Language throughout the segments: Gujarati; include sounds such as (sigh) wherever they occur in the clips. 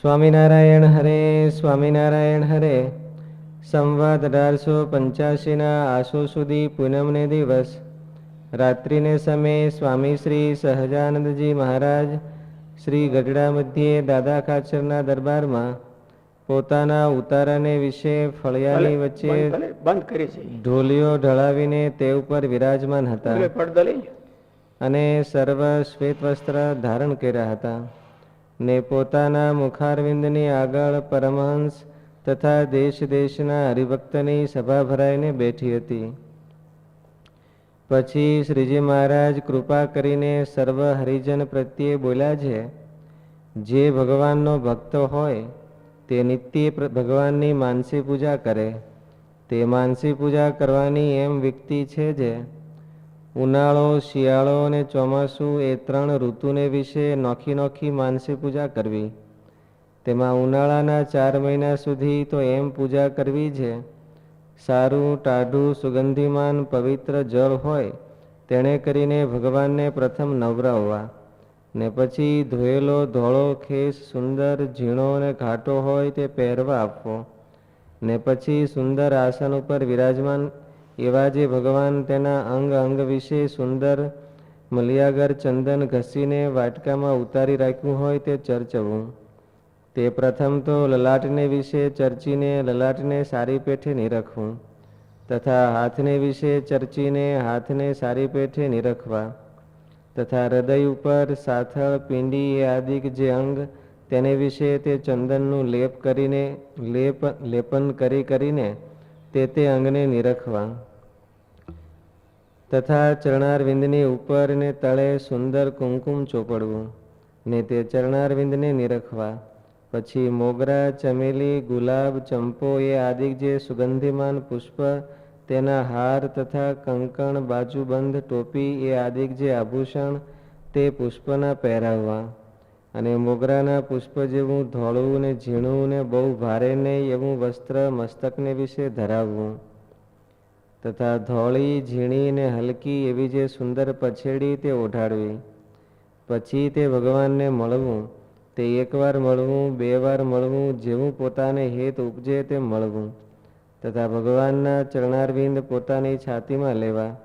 સ્વામિનારાયણ હરે સ્વામિનારાયણ હરે. સંવાદ અઢારસો પંચ્યાસીના આસો સુધી પૂનમને દિવસ. રાત્રિને સમયે સ્વામી શ્રી સહજાનંદજી મહારાજ શ્રી ગઢડા મધ્યે દાદા ખાચરના દરબારમાં પોતાના ઉતારાને વિશે ફળિયાની વચ્ચે બંધ કરી છે. ઢોલિયો ઢળાવીને તે ઉપર વિરાજમાન હતા. અને સર્વ શ્વેત વસ્ત્ર ધારણ કર્યા હતા. ને પોતાના મુખારવિંદની આગળ પરમહંસ તથા દેશ દેશના હરિભક્તની સભા ભરાઈને બેઠી હતી. પછી શ્રીજી મહારાજ કૃપા કરીને સર્વ હરિજન પ્રત્યે બોલ્યા છે, જે ભગવાનનો ભક્ત હોય, તે નિત્ય ભગવાનની માનસી પૂજા કરે. તે માનસી પૂજા કરવાની એમ વ્યક્તિ છે જે ઉનાળો, શિયાળો અને ચોમાસું એ ત્રણ ઋતુને વિશે નોખી નોખી માનસી પૂજા કરવી. તેમાં ઉનાળાના ચાર મહિના સુધી તો એમ પૂજા કરવી છે. સારું, ટાઢું, સુગંધિમાન, પવિત્ર જળ હોય તેણે કરીને ભગવાનને પ્રથમ નવરાવવા. ને પછી ધોયેલો ધોળો ખેસ સુંદર ઝીણો અને ઘાટો હોય તે પહેરવા આપવો. ને પછી સુંદર આસન ઉપર વિરાજમાન એવા જે ભગવાન તેના અંગ અંગ વિશે સુંદર મલિયાગર ચંદન ઘસીને વાટકામાં ઉતારી રાખ્યું હોય તે ચર્ચવું. તે પ્રથમ તો લલાટને વિશે ચર્ચીને લલાટને સારી પેઠે નિરખવું તથા હાથને વિશે ચર્ચીને હાથને સારી પેઠે નિરખવા તથા હૃદય ઉપર સાથળ, પિંડી એ આદિક જે અંગ તેને વિશે તે ચંદનનું લેપ કરીને, લેપ, લેપન કરી કરીને તે તે અંગને નિરખવા. તથા ચરણારવિંદની ઉપર ને તળે સુંદર કુમકુમ ચોપડવું. ને તે ચરણારવિંદને નિરખવા. પછી મોગરા, ચમેલી, ગુલાબ, ચંપો એ આદિ જે સુગંધિમાન પુષ્પ, તેના હાર તથા કંકણ, બાજુબંધ, ટોપી એ આદિક જે આભૂષણ, તે પુષ્પના પહેરાવવા. અને મોગરાના પુષ્પ જેવું ધોળવું ને ઝીણું ને બહુ ભારે નહીં એવું વસ્ત્ર મસ્તકને વિશે ધરાવવું. તથા ધોળી, ઝીણી ને હલકી એવી જે સુંદર પછેડી તે ઓઢાડવી. પછી તે ભગવાનને મળવું. તે એકવાર મળવું, બે વાર મળવું, જેવું પોતાને હેત ઉપજે તે મળવું. તથા ભગવાનના ચરણારવિંદ પોતાની છાતીમાં લેવા.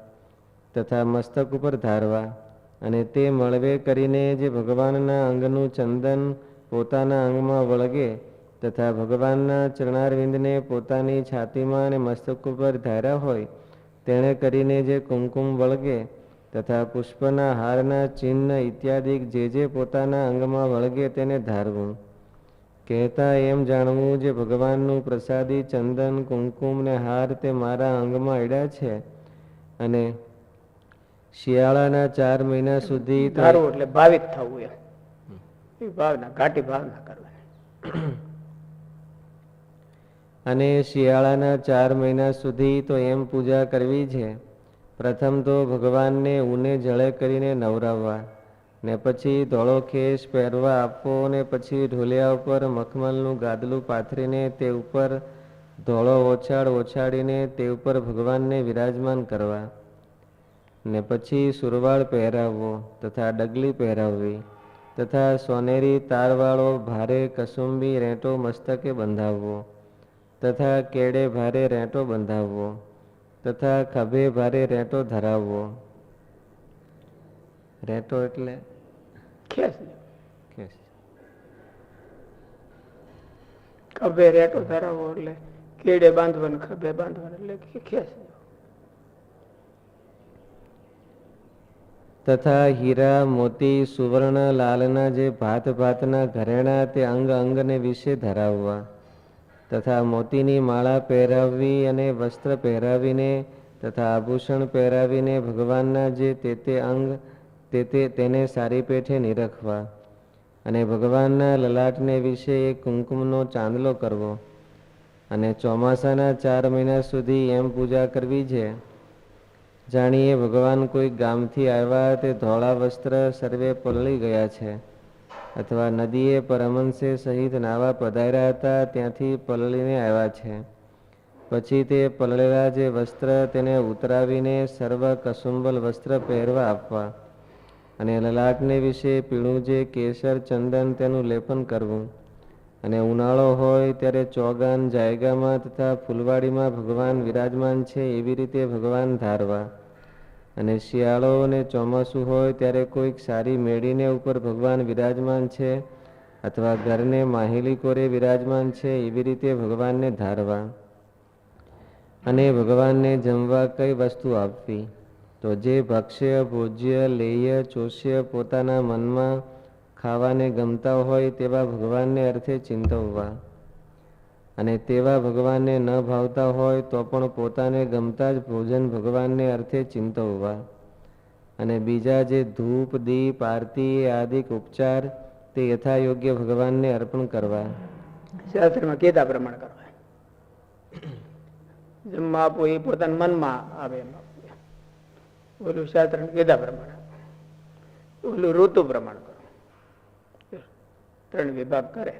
તથા મસ્તક ઉપર ધારવા. અને તે મળવે કરીને જે ભગવાનના અંગનું ચંદન પોતાના અંગમાં વળગે તથા ભગવાનના ચરણારવિંદને પોતાની છાતીમાં અને મસ્તક ઉપર ધાર્યા હોય, તેણે કરીને જે કુમકુમ વળગે તથા પુષ્પના હારના ચિહ્ન ઇત્યાદિ જે જે પોતાના અંગમાં વળગે તેને ધારવું. કહેતા એમ જાણવું જે ભગવાનનું પ્રસાદી ચંદન, કુમકુમ ને હાર તે મારા અંગમાં અડ્યા છે અને શિયાળાના ચાર મહિના સુધી ધારવું એટલે ભાવિત થવું એમ. ભાવના ઘાટી ભાવના કરવાની. અને શિયાળાના ચાર મહિના સુધી તો એમ પૂજા કરવી છે. પ્રથમ તો ભગવાનને ઊને જળે કરીને નવરાવવા ને પછી ધોળો ખેસ પહેરવા આપવો ને પછી ઢોલિયા ઉપર મખમલનું ગાદલું પાથરીને તે ઉપર ધોળો ઓછાડ ઓછાડીને તે ઉપર ભગવાનને વિરાજમાન કરવા. ને પછી સુરવાળ પહેરાવવો તથા ડગલી પહેરાવવી તથા સોનેરી તારવાળો ભારે કસુંબી રેંટો મસ્તકે બંધાવવો તથા કેડે ભારે રેંટો બંધાવવો તથા ખભે ભારે રેંટો ધરાવવો. રેંટો એટલે? ખેસ ખેસ. ખભે રેટો ધરાવવો એટલે કેડે બાંધવાનું ખભે બાંધવાનું એટલે ખેસ તથા હીરા, મોતી, સુવર્ણ, લાલના જે ભાત ભાતના ઘરેણા તે અંગ અંગને વિશે ધરાવવા તથા મોતીની માળા પહેરાવવી અને વસ્ત્ર પહેરાવીને તથા આભૂષણ પહેરાવીને ભગવાનના જે તે તે અંગ તે તે તેને સારી પેઠે નિરખવા અને ભગવાનના લલાટને વિશે એ કુમકુમનો ચાંદલો કરવો. અને ચોમાસાના ચાર મહિના સુધી એમ પૂજા કરવી છે. જાણીએ ભગવાન કોઈ ગામથી આવ્યા તે ધોળા વસ્ત્ર સર્વે પલળી ગયા છે. અથવા નદીએ પરમંશે સહિત નાવા પધાર્યા હતા, ત્યાંથી પલળીને આવ્યા છે. પછી તે પલળેલા જે વસ્ત્ર તેને ઉતરાવીને સર્વ કસુંબલ વસ્ત્ર પહેરવા આપવા અને લલાટને વિશે પીળું જે કેસર ચંદન તેનું લેપન કરવું. અને ઉનાળો હોય ત્યારે ચોગાન જાયગામાં તથા ફૂલવાડીમાં ભગવાન વિરાજમાન છે એવી રીતે ભગવાન ધારવા. અને શિયાળો અને ચોમાસું હોય ત્યારે કોઈક સારી મેળીને ઉપર ભગવાન વિરાજમાન છે અથવા ઘરને માહિલી કોરે વિરાજમાન છે એવી રીતે ભગવાનને ધારવા. અને ભગવાનને જમવા કઈ વસ્તુ આપવી? તો જે ભક્ષ્ય, ભોજ્ય, લેય, ચોષ્ય પોતાના મનમાં ખાવાને ગમતા હોય તેવા ભગવાનને અર્થે ચિંતવવા. અને તેવા ભગવાનને ન ભાવતા હોય તો પણ પોતાને ગમતા જ ભોજન ભગવાનને અર્થે ચિંતવવા. અને બીજા જે ધૂપ, દીપ, આરતી આદિક ઉપચાર તે યથાયોગ્ય ભગવાનને અર્પણ કરવા. શાસ્ત્રમાં કીધા પ્રમાણ કરવા. જમવા આપવું એ પોતાના મનમાં આવે એમ ઓલું શાસ્ત્ર કીધા પ્રમાણે. ઓલું ઋતુ પ્રમાણ કરો. ત્રણ વિભાગ કરે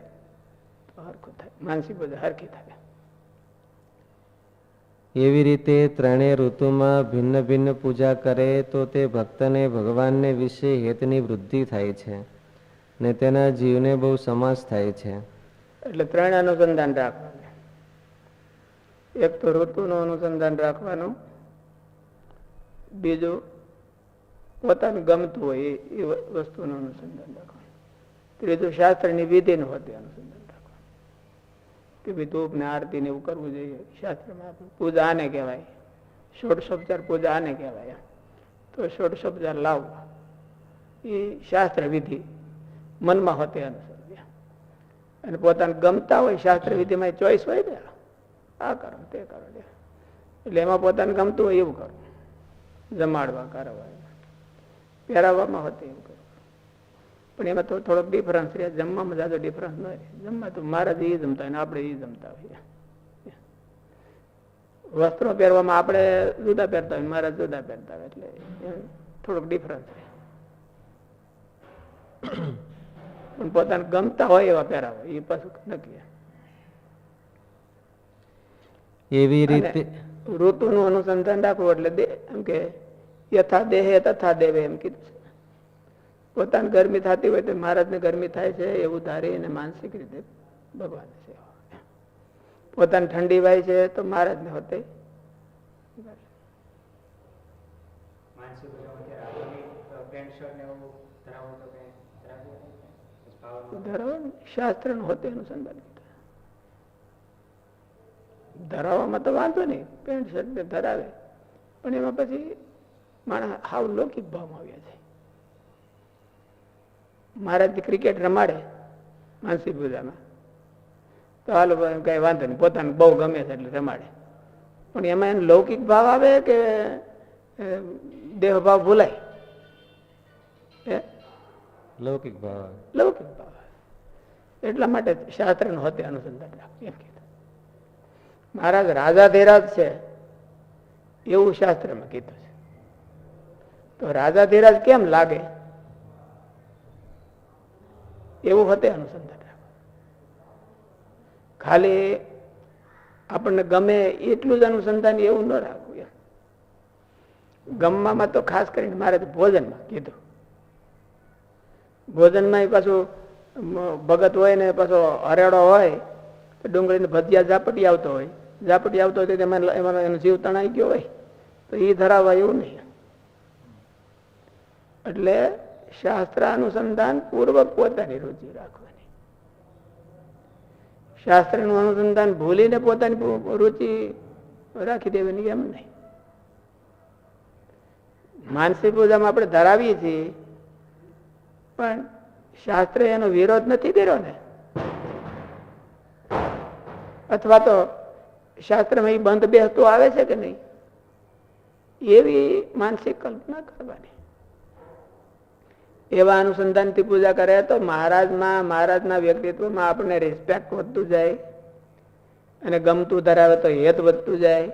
તો હરખું થાય. માનસિક બધા હરખી થાય. એવી રીતે ત્રણેય ઋતુમાં ભિન્ન ભિન્ન પૂજા કરે તો તે ભક્તને ભગવાનને વિશે હેતની વૃદ્ધિ થાય છે ને તેના જીવને બહુ સમાસ થાય છે. એટલે ત્રણ અનુસંધાન રાખવાનું. એક તો ઋતુનું અનુસંધાન રાખવાનું બીજું પોતાને ગમતું હોય એ એ વસ્તુનું અનુસંધાન રાખવાનું. ત્રીજું શાસ્ત્રની વિધિનું હોતે અનુસંધાન રાખવાનું કે ભાઈ ધૂપ ને આરતી ને એવું કરવું જોઈએ. શાસ્ત્રમાં પૂજા આને કહેવાય. ષોડશોપચાર પૂજા આને કહેવાય. તો ષોડશોપચાર લાવવા. એ શાસ્ત્ર વિધિ મનમાં હોતે અનુસરવી. અને પોતાને ગમતા હોય શાસ્ત્ર વિધિમાં ચોઈસ હોય ને, આ કરો, તે કરો. એટલે એમાં પોતાને ગમતું હોય એવું કરો. જમાડવા, કરવા. પહેરાવવામાં હોતે એવું કરો. પણ એમાં તો થોડોક ડિફરન્સ રહે જમવામાં જાજો ડિફરન્સ ન રહે. જમવા તો મહારાજ એ જમતા હોય આપણે એ જમતા હોઈએ. વસ્ત્રો પહેરવામાં આપણે જુદા પહેરતા હોય મહારાજ જુદા પહેરતા હોય એટલે થોડોક ડિફરન્સ રહે પણ પોતાને ગમતા હોય એવા પહેરાવે એ પાછું નક્કી એવી રીતે રીતે? ઋતુનું અનુસંધાન રાખવું એટલે એમ કે યથા દેહે તથા દેવે એમ કીધું છે. પોતાને ગરમી થતી હોય તો મહારાજને ગરમી થાય છે એવું ધારી અને માનસિક રીતે ભગવાન સેવા પોતાને ઠંડી વાય છે તો મહારાજને હોતે. શાસ્ત્ર શાસ્ત્ર હોતે અનુસંધાન ધરાવવામાં તો વાંધો નહીં. પેન્ટ શર્ટ ધરાવે. પણ એમાં પછી માણસ હાવ લૌકિક ભાવમાં આવ્યા છે મહારાજ ક્રિકેટ રમાડે માનસી પૂજામાં. તો હાલો કઈ વાંધો નહીં. પોતાને બહુ ગમે છે એટલે રમાડે. પણ એમાં એને લૌકિક ભાવ આવે કે દેહભાવ દેહ ભાવ ભૂલાય? લૌકિક ભાવ આવે. લૌકિક ભાવ આવે. એટલા માટે શાસ્ત્રનું હોતે અનુસંધાન રાખવું એમ કીધું. મહારાજ રાજા ધીરાજ છે એવું શાસ્ત્રમાં કીધું છે. તો રાજા ધીરાજ કેમ લાગે? એવું હોતે અનુસંધાન ખાલી આપણને ગમે એટલું જ અનુસંધાન એવું ન રાખવું ગમવામાં તો ખાસ કરીને મારે તો ભોજનમાં કીધું. ભોજનમાં પાછું ભગત હોય ને પાછો હરેડો હોય, તો ડુંગળીને ભજીયા ઝાપટી આવતો હોય. ઝાપટી આવતો હોય તો એમાં એમાં એનો જીવ તણાઈ ગયો હોય. તો એ ધરાવવા એવું નહીં. એટલે શાસ્ત્ર અનુસંધાન પૂર્વક પોતાની રુચિ રાખવાની. શાસ્ત્રનું અનુસંધાન ભૂલીને પોતાની રુચિ રાખી દેવાની એમ નહીં. માનસિક પૂજામાં આપણે ધરાવીએ છીએ, પણ શાસ્ત્રે એનો વિરોધ નથી કર્યો ને. અથવા તો શાસ્ત્રમાં એ બંધ બેસતું આવે છે કે નહીં? એવી માનસિક કલ્પના કરવાની. એવા અનુસંધાનથી પૂજા કરે તો મહારાજમાં, મહારાજના વ્યક્તિત્વમાં આપણને રિસ્પેક્ટ વધતું જાય અને ગમતું ધરાવે તો હેત વધતું જાય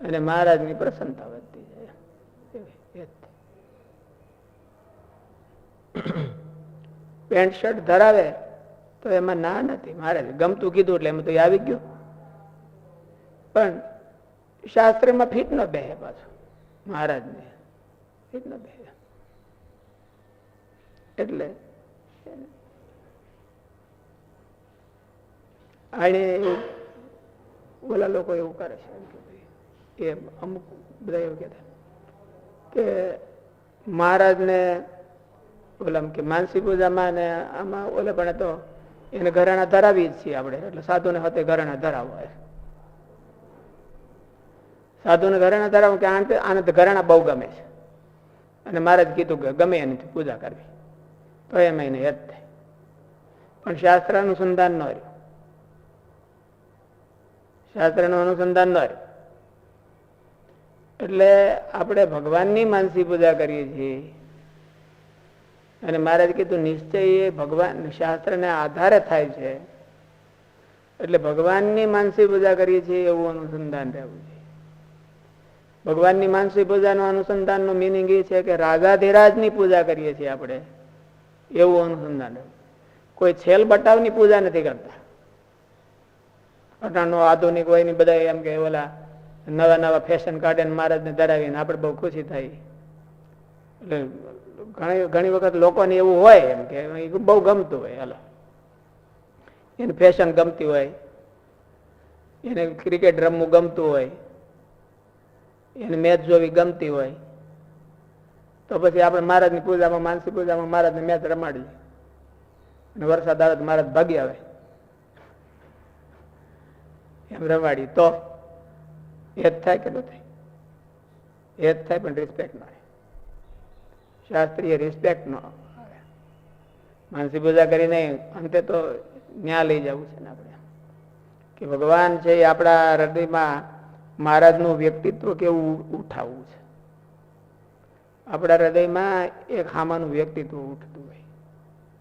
અને મહારાજની પ્રસન્નતા વધતી જાય. (clears throat) પેન્ટ, શર્ટ ધરાવે તો એમાં ના નથી. મારે ગમતું કીધું એટલે એમાં તો આવી ગયું. પણ શાસ્ત્રમાં ફીટ ન બે પાછું. મહારાજને ફીટ ન બેહે. એટલે. આને ઓલા લોકો એવું કરે છે એ અમુક બધા એવું કહેતા કે મહારાજને ઓલા કે માનસી પૂજામાં ને આમાં ઓલે પણ તો એને ઘરેણા ધરાવી જ છીએ આપણે. એટલે સાધુને હાથે ઘરાણા ધરાવવા સાધુને ઘરાણા ધરાવું કે આને આને ઘરાણા બહુ ગમે છે. અને મહારાજ કીધું કે ગમે એની પૂજા કરવી. તો એમ એને હેત થાય પણ શાસ્ત્ર અનુસંધાન ન રહ્યું. શાસ્ત્રનું અનુસંધાન ન રહ્યું. એટલે આપણે ભગવાનની માનસી પૂજા કરીએ છીએ. અને મહારાજ કીધું, નિશ્ચય એ ભગવાન, શાસ્ત્રને આધારે થાય છે. એટલે ભગવાનની માનસી પૂજા કરીએ છીએ, એવું અનુસંધાન રહેવું છે. ભગવાનની માનસી પૂજાનું અનુસંધાનનું મિનિંગ એ છે કે રાજાધિરાજની પૂજા કરીએ છીએ આપણે. એવું અનુસંધાન કોઈ છેલ બટાવની પૂજા નથી કરતા. અટાણનો આધુનિક હોય ને બધા એમ કે ઓલા નવા નવા ફેશન કાઢીને મહારાજને ધરાવીને આપણે બહુ ખુશી થાય. એટલે ઘણી ઘણી વખત લોકોને એવું હોય એમ કે બહુ ગમતું હોય, હાલો. એને ફેશન ગમતી હોય. એને ક્રિકેટ રમવું ગમતું હોય. એને મેચ જોવી ગમતી હોય. તો પછી આપણે મહારાજની પૂજામાં, માનસી પૂજામાં મહારાજને મેચ રમાડીએ. અને વરસાદ આવે તો મહારાજ ભાગી આવે. એમ રમાડી તો એ જ થાય કે ન થાય? એ જ થાય પણ રિસ્પેક્ટ ન શાસ્ત્રીય રિસ્પેક્ટ ન માનસી પૂજા કરીને અંતે તો ન્યા લઈ જવું છે ને આપણે. કે ભગવાન છે એ આપણા હૃદયમાં મહારાજનું વ્યક્તિત્વ કેવું ઉઠાવવું છે? આપણા હૃદયમાં એક હામાનું વ્યક્તિત્વ ઉઠતું હોય.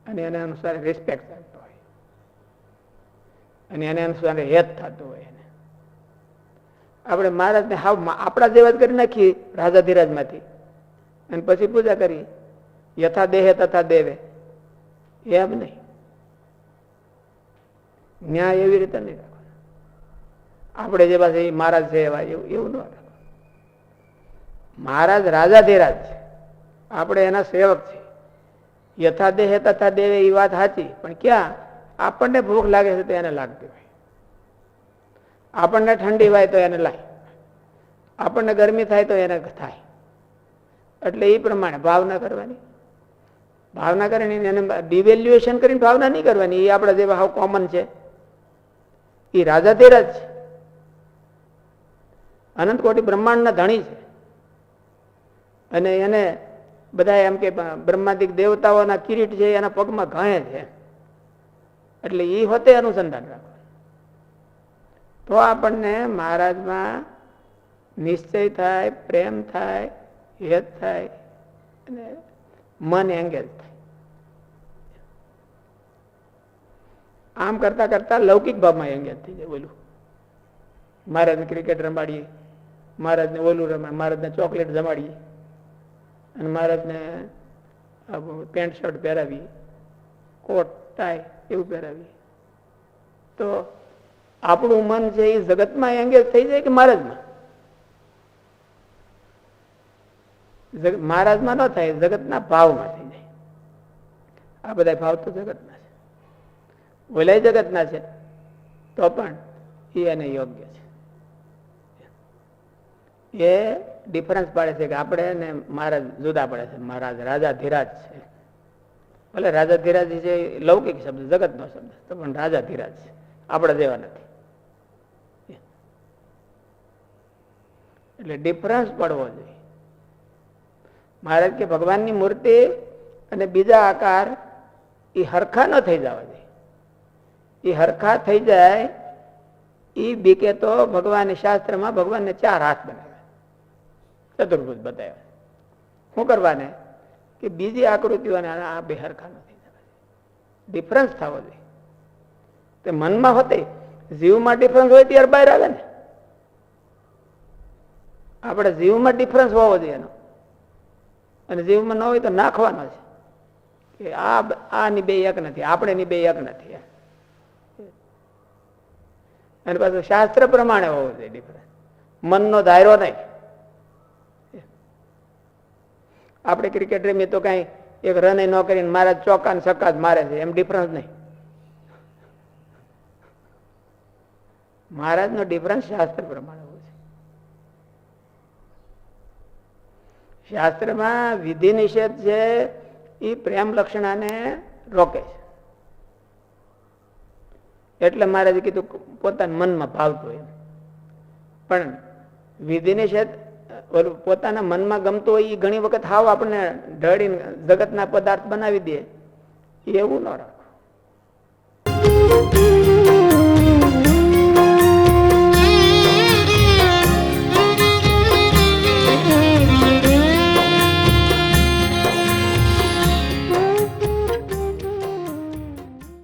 અને એને અનુસાર રિસ્પેક્ટ થતો હોય. અને એને અનુસાર હેત થતું હોય એને. આપણે મહારાજને હાવ આપણા જેવા જ કરી નાખીએ રાજા ધીરાજમાંથી. અને પછી પૂજા કરી. યથા દેહે તથા દેવે. એમ નહીં. ન્યાય એવી રીતે નહીં રાખવાનો. આપણે જે છે મહારાજ છે એવા, એવું એવું ન રાખવાનું. મહારાજ રાજા ધીરાજ છે. આપણે એના સેવક છે યથા દેહે તથા દેવે એ વાત સાચી, પણ ક્યાં? આપણને ભૂખ લાગે છે તો એને લાગતી હોય આપણને ઠંડી હોય તો એને લાય. આપણને ગરમી થાય તો એને થાય. એટલે એ પ્રમાણે ભાવના કરવાની. ભાવના કરીને એને ડિવેલ્યુએશન કરીને ભાવના નહીં કરવાની. એ આપણા જેવા હાવ કોમન છે. એ રાજાધીરાજ છે. અનંત કોટી બ્રહ્માંડના ધણી છે. અને એને બધા એમ કે બ્રહ્માદિક દેવતાઓના કિરીટ છે, એના પગમાં ઘાય છે. એટલે એ હોતે અનુસંધાન રાખવાનું. તો આપણને મહારાજમાં નિશ્ચય થાય, પ્રેમ થાય, હેત થાય, અને મન એંગેજ થાય. આમ કરતા કરતા લૌકિક ભાવમાં એંગેજ થઈ જાય ઓલું મહારાજને ક્રિકેટ રમાડીએ, મહારાજને ઓલું રમાડ મહારાજને ચોકલેટ જમાડીએ. અને મહારાજને પેન્ટ શર્ટ પહેરાવી, કોટ ટાઈ એવું પહેરાવી. તો આપણું મન છે એ જગતમાં એંગેજ થઈ જાય કે મહારાજમાં? મહારાજમાં ન થાય, જગતના ભાવમાં થઈ જાય. આ બધા ભાવ તો જગતના છે. ઓલાય જગતના છે, તો પણ એ એને યોગ્ય છે. એ ડિફરન્સ પાડે છે કે આપણે ને મહારાજ જુદા પડે છે. મહારાજ રાજા ધીરાજ છે. ભલે રાજા ધીરાજ છે લૌકિક શબ્દ, જગતનો શબ્દ તો પણ રાજા ધીરાજ છે. આપણા જેવા નથી. એટલે ડિફરન્સ પડવો જોઈએ. મહારાજ કે ભગવાનની મૂર્તિ અને બીજા આકાર એ હરખા ન થઈ જવા જોઈએ એ હરખા થઈ જાય એ બીકે તો ભગવાન શાસ્ત્રમાં ભગવાનને ચાર હાથ બનાવ્યા ચતુર્ભુજ બતાવ્યો. શું કરવાને? કે બીજી આકૃતિઓને આ આ બે હરખા નથી ડિફરન્સ થવો જોઈએ. તે મનમાં હોતે જીવમાં ડિફરન્સ હોય ત્યારે બહાર આવે ને. આપણે જીવમાં ડિફરન્સ હોવો જોઈએ એનો. અને જીવમાં ન હોય તો નાખવાનો છે. કે આ આની બે એક નથી, આપણેની બે એક નથી અને પાછું શાસ્ત્ર પ્રમાણે હોવો જોઈએ ડિફરન્સ મનનો ધાયરો નહીં. આપણે ક્રિકેટ રમીએ તો કઈ એક રન ન કરીને મારા ચોકા ને સક્કા જ મારે છે, એમ ડિફરન્સ નહીં. મહારાજનો ડિફરન્સ શાસ્ત્ર પ્રમાણે હોય છે. શાસ્ત્રમાં વિધિ નિષેધ છે એ પ્રેમ લક્ષણાને રોકે છે. એટલે મહારાજે કીધું પોતાના મનમાં ભાવતું એમ. પણ વિધિ નિષેધ પોતાના મનમાં ગમતું હોય એ ઘણી વખત હાવ આપણને ઢળીને જગતના પદાર્થ બનાવી દે. એવું ન રાખો